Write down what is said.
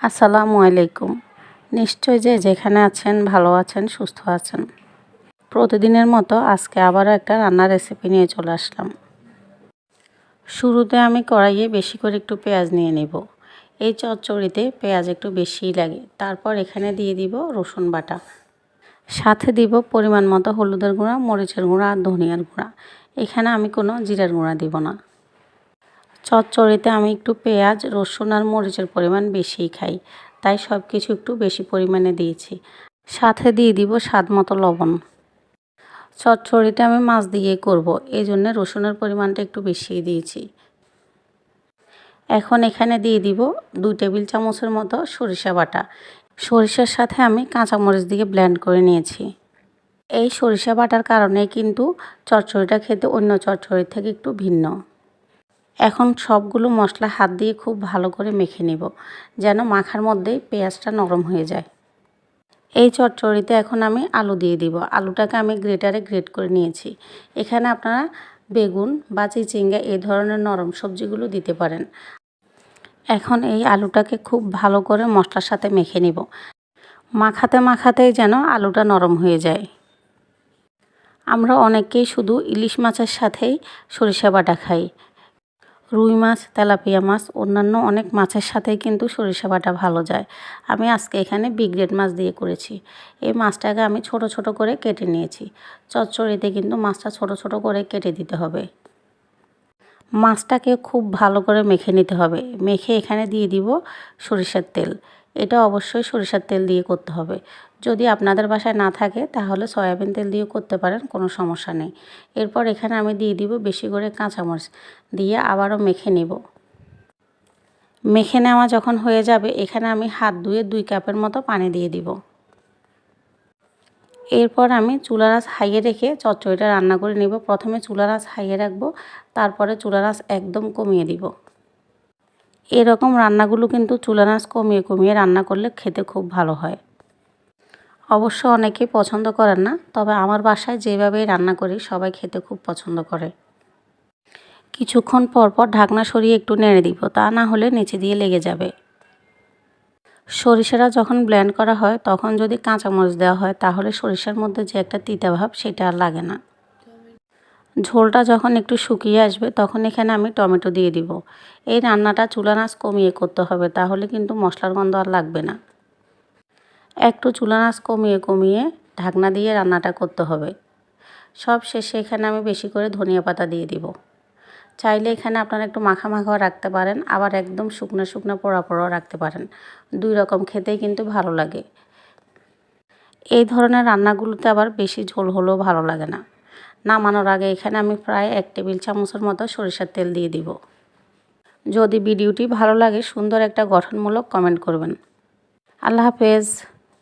আসসালামু আলাইকুম। নিশ্চয় যে যেখানে আছেন, ভালো আছেন, সুস্থ আছেন। প্রতিদিনের মতো আজকে আবারও একটা রান্নার রেসিপি নিয়ে চলে আসলাম। শুরুতে আমি কড়াইয়ে বেশি করে একটু পেঁয়াজ নিয়ে নেব। এই চচ্চড়িতে পেঁয়াজ একটু বেশিই লাগে। তারপর এখানে দিয়ে দিব রসুন বাটা। সাথে দিব পরিমাণ মতো হলুদের গুঁড়া, মরিচের গুঁড়া আর ধনিয়ার গুঁড়া। এখানে আমি কোনো জিরার গুঁড়া দিব না। চচ্চড়িতে আমি একটু পেঁয়াজ, রসুন আর মরিচের পরিমাণ বেশিই খাই। তাই সব কিছু একটু বেশি পরিমাণে দিয়েছি। সাথে দিয়ে দিব স্বাদ মতো লবণ। চচ্চড়িটা আমি মাছ দিয়ে করব এই জন্য রসুনের পরিমাণটা একটু বেশিই দিয়েছি। এখন এখানে দিয়ে দিব দুই টেবিল চামচের মতো সরিষা বাটা। সরিষার সাথে আমি কাঁচামরিচ দিয়ে ব্লেন্ড করে নিয়েছি। এই সরিষা বাটার কারণে কিন্তু চচ্চড়িটা খেতে অন্য চচ্চড়ির থেকে একটু ভিন্ন। এখন সবগুলো মশলা হাত দিয়ে খুব ভালো করে মেখে নেব, যেন মাখার মধ্যেই পেঁয়াজটা নরম হয়ে যায়। এই চচ্চড়িতে এখন আমি আলু দিয়ে দিব। আলুটাকে আমি গ্রেটারে গ্রেট করে নিয়েছি। এখানে আপনারা বেগুন বা চিচিঙ্গা এই ধরনের নরম সবজিগুলো দিতে পারেন। এখন এই আলুটাকে খুব ভালো করে মশলার সাথে মেখে নিব। মাখাতে মাখাতেই যেন আলুটা নরম হয়ে যায়। আমরা অনেকেই শুধু ইলিশ মাছের সাথেই সরিষা বাটা খাই। রুই মাছ, তেলাপিয়া মাছ, অন্যান্য অনেক মাছের সাথেই কিন্তু সরিষা বাটা ভালো যায়। আমি আজকে এখানে বিগ্রেড মাছ দিয়ে করেছি। এই মাছটাকে আমি ছোট ছোট করে কেটে নিয়েছি। চচ্চড়িতে কিন্তু মাছটা ছোট ছোট করে কেটে দিতে হবে। মাছটাকে খুব ভালো করে মেখে নিতে হবে। মেখে এখানে দিয়ে দিব সরিষার তেল। এটা অবশ্যই সরিষার তেল দিয়ে করতে হবে। যদি আপনাদের বাসায় না থাকে, তাহলে সয়াবিন তেল দিয়েও করতে পারেন, কোনো সমস্যা নেই। এরপর এখানে আমি দিয়ে দিব বেশি করে কাঁচামরিচ, দিয়ে আবারও মেখে নিব। মেখে নেওয়া যখন হয়ে যাবে, এখানে আমি হাত ধুয়ে দুই কাপের মতো পানি দিয়ে দিব। এরপর আমি চুলার আঁচ হাইয়ে রেখে চচ্চড়িটা রান্না করে নিব। প্রথমে চুলার আঁচ হাইয়ে রাখব, তারপরে চুলার আঁচ একদম কমিয়ে দিব। এরকম রান্নাগুলো কিন্তু চুলার আঁচ কমিয়ে কমিয়ে রান্না করলে খেতে খুব ভালো হয়। অবশ্য অনেকে পছন্দ করেন না, তবে আমার বাসায় যেভাবেই রান্না করি, সবাই খেতে খুব পছন্দ করে। কিছুক্ষণ পর পর ঢাকনা সরিয়ে একটু নেড়ে দিব, তা না হলে নিচে দিয়ে লেগে যাবে। সরিষাটা যখন ব্লেন্ড করা হয়, তখন যদি কাঁচামরিচ দেওয়া হয়, তাহলে সরিষার মধ্যে যে একটা তিতা ভাব, সেটা আর লাগে না। ঝোলটা যখন একটু শুকিয়ে আসবে, তখন এখানে আমি টমেটো দিয়ে দিব। এই রান্নাটা চুলা নাচ কমিয়ে করতে হবে, তাহলে কিন্তু মশলার গন্ধ আর লাগবে না। একটু চুলা নাচ কমিয়ে কমিয়ে ঢাকনা দিয়ে রান্নাটা করতে হবে। সব শেষে এখানে আমি বেশি করে ধনিয়া পাতা দিয়ে দিব। চাইলে এখানে আপনারা একটু মাখা মাখাও রাখতে পারেন, আবার একদম শুকনো শুকনো পোড়া পোড়াও রাখতে পারেন। দুই রকম খেতেই কিন্তু ভালো লাগে। এই ধরনের রান্নাগুলোতে আবার বেশি ঝোল হলেও ভালো লাগে না। নামানোর আগে এখানে আমি প্রায় এক টেবিল চামচের মতো সরিষার তেল দিয়ে দিব। যদি ভিডিওটি ভালো লাগে, সুন্দর একটা গঠনমূলক কমেন্ট করবেন। আল্লাহ হাফেজ।